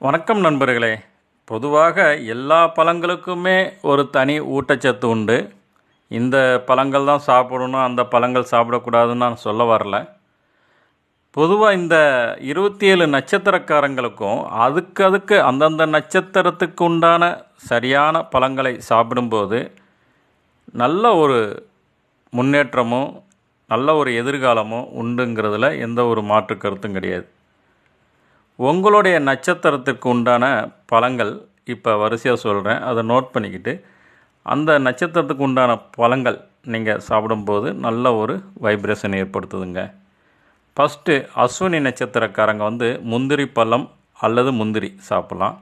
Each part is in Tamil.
வணக்கம் நண்பர்களே. பொதுவாக எல்லா பழங்களுக்குமே ஒரு தனி ஊட்டச்சத்து உண்டு. இந்த பழங்கள் தான் சாப்பிடணும் அந்த பழங்கள் சாப்பிடக்கூடாதுன்னு நான் சொல்ல வரல. பொதுவாக இந்த இருபத்தி ஏழு நட்சத்திரக்காரங்களுக்கும் அதுக்கு அதுக்கு அந்தந்த நட்சத்திரத்துக்கு உண்டான சரியான பழங்களை சாப்பிடும்போது நல்ல ஒரு முன்னேற்றமும் நல்ல ஒரு எதிர்காலமும் உண்டுங்கிறதுல எந்த ஒரு மாற்று கருத்தும் கிடையாது. உங்களுடைய நட்சத்திரத்துக்கு உண்டான பழங்கள் இப்போ வரிசையாக சொல்கிறேன் அதை நோட் பண்ணிக்கிட்டு அந்த நட்சத்திரத்துக்கு உண்டான பழங்கள் நீங்கள் சாப்பிடும்போது நல்ல ஒரு வைப்ரேஷன் ஏற்படுத்துதுங்க. ஃபஸ்ட்டு அஸ்வினி நட்சத்திரக்காரங்க வந்து முந்திரி பழம் அல்லது முந்திரி சாப்பிட்லாம்.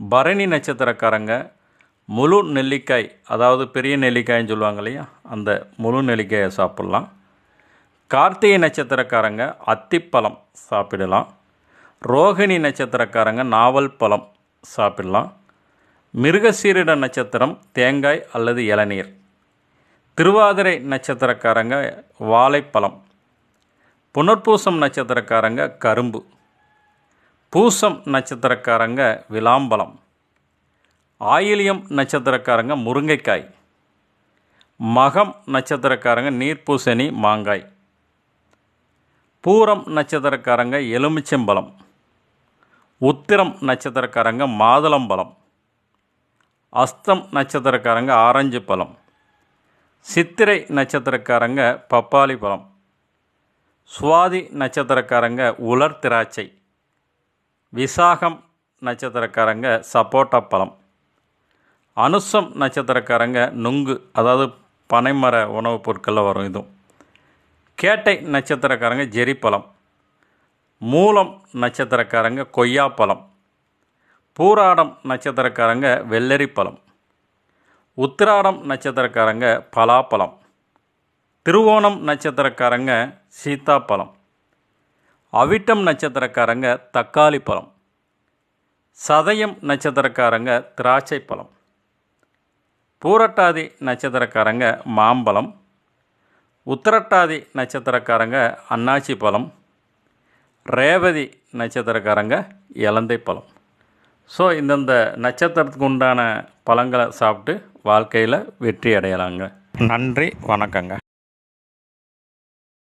பரணி நட்சத்திரக்காரங்க முழு நெல்லிக்காய் அதாவது பெரிய நெல்லிக்காய்ன்னு சொல்லுவாங்க இல்லையா அந்த முழு நெல்லிக்காயை சாப்பிட்லாம். கார்த்திகை நட்சத்திரக்காரங்க அத்திப்பழம் சாப்பிடலாம். ரோகிணி நட்சத்திரக்காரங்க நாவல் பழம் சாப்பிடலாம். மிருகசீரிட நட்சத்திரம் தேங்காய் அல்லது இளநீர். திருவாதிரை நட்சத்திரக்காரங்க வாழைப்பழம். புனர்பூசம் நட்சத்திரக்காரங்க கரும்பு. பூசம் நட்சத்திரக்காரங்க விளாம்பழம். ஆயிலியம் நட்சத்திரக்காரங்க முருங்கைக்காய். மகம் நட்சத்திரக்காரங்க நீர்ப்பூசணி மாங்காய். பூரம் நட்சத்திரக்காரங்க எலுமிச்சம்பழம். உத்திரம் நட்சத்திரக்காரங்க மாதுளம் பழம். அஸ்தம் நட்சத்திரக்காரங்க ஆரஞ்சு பழம். சித்திரை நட்சத்திரக்காரங்க பப்பாளி பழம். சுவாதி நட்சத்திரக்காரங்க உலர் திராட்சை. விசாகம் நட்சத்திரக்காரங்க சப்போட்டா பழம். அனுசம் நட்சத்திரக்காரங்க நுங்கு அதாவது பனைமர உணவுப் பொருட்களில் வரும் இதுவும் கேட்டை நட்சத்திரக்காரங்க ஜெரிப்பழம். மூலம் நட்சத்திரக்காரங்க கொய்யாப்பழம் பூராடம் நட்சத்திரக்காரங்க வெள்ளரிப்பழம் உத்திராடம் நட்சத்திரக்காரங்க பலாப்பழம் திருவோணம் நட்சத்திரக்காரங்க சீத்தாப்பழம் அவிட்டம் நட்சத்திரக்காரங்க தக்காளி பழம் சதயம் நட்சத்திரக்காரங்க திராட்சை பழம் பூரட்டாதி நட்சத்திரக்காரங்க மாம்பழம் உத்திரட்டாதி நட்சத்திரக்காரங்க அன்னாச்சி பழம் ரேவதி நட்சத்திரக்காரங்க இலந்தை பழம். ஸோ இந்தந்த நட்சத்திரத்துக்கு உண்டான பழங்களை சாப்பிட்டு வாழ்க்கையில் வெற்றி அடையலாங்க. நன்றி வணக்கங்க.